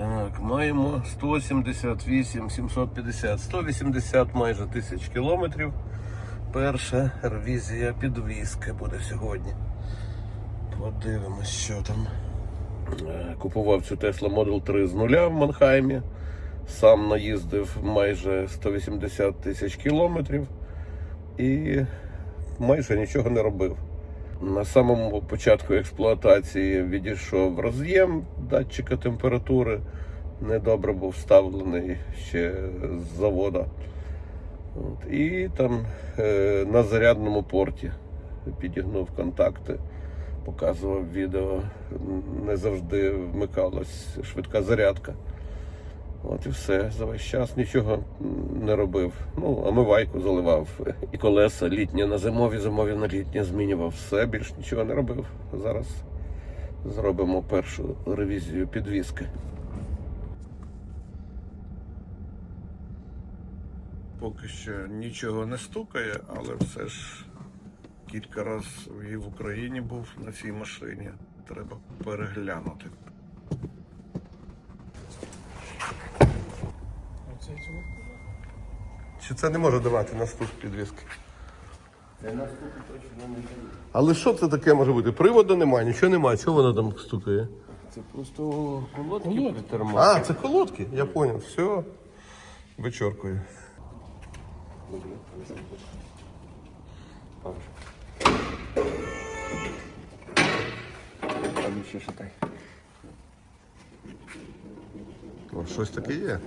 Так, маємо 178, 750, 180 майже тисяч кілометрів. Перша ревізія підвіски буде сьогодні. Подивимось, що там. Е, Купував цю Tesla Model 3 з нуля в Манхаймі. Сам наїздив майже 180 тисяч кілометрів і майже нічого не робив. На самому початку експлуатації відійшов роз'єм датчика температури. Недобре був вставлений ще з завода. От. І там е, на зарядному порті підігнув контакти, показував відео. Не завжди вмикалась швидка зарядка. От і все. За весь час нічого не робив. Ну, омивайку заливав. І колеса літні на зимові, зимові на літні змінював. Все, більш нічого не робив. Зараз зробимо першу ревізію підвіски. Поки що нічого не стукає, але все ж кілька разів і в Україні був на цій машині. Треба переглянути. Чи це не може давати на стук підвіски? Але що це таке може бути? Приводу немає, нічого немає. Чого воно там стукає? Це просто колодки притермали. А, це колодки, я зрозумів. Все. Вичоркую. Там ще шатай. О, щось таке є.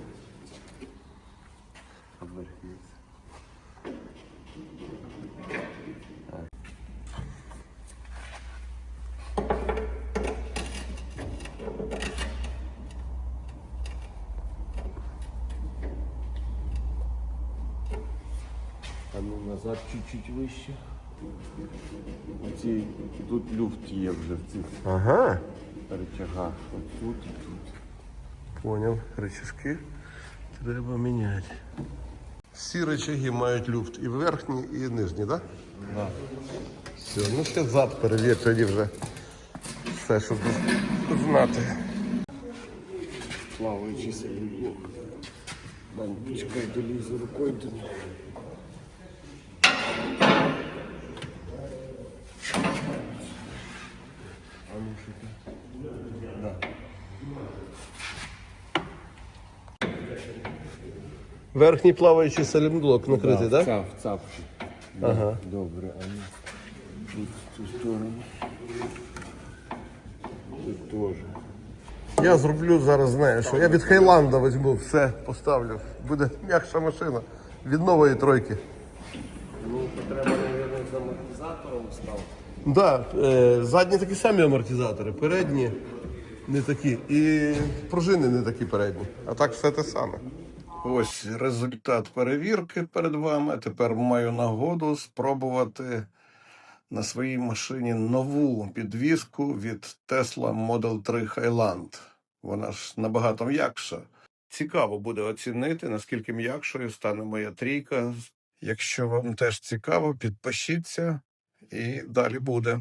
А ну назад чуть-чуть вище. Оці, тут люфт є вже в цих Ага. рычагах. От тут і тут. Поняв, рычажки треба міняти. Всі рычаги мають люфт і верхній, і нижній, так? Да. Все, ну ще зад перевір, тоді вже все, щоб знати. Плаваючий сайлентблок. Дань, чекай, долізу рукою туди. А Да. Верхній плаваючий салімблок накритий, так? Цап, цапчик. Ага. Добре, а ну. Тут в цю сторону. Тут теж. Я зроблю зараз, знаєш, що я від Хайланда візьму, все поставлю. Буде м'якша машина від нової тройки. Ну, треба, мабуть, з став. Да, е, задні такі самі амортизатори, передні не такі. І пружини не такі передні. А так все те саме. Ось результат перевірки перед вами. Тепер маю нагоду спробувати на своїй машині нову підвіску від Tesla Model 3 Highland. Вона ж набагато м'якша. Цікаво буде оцінити, наскільки м'якшою стане моя трійка. Якщо вам теж цікаво, підпишіться і далі буде.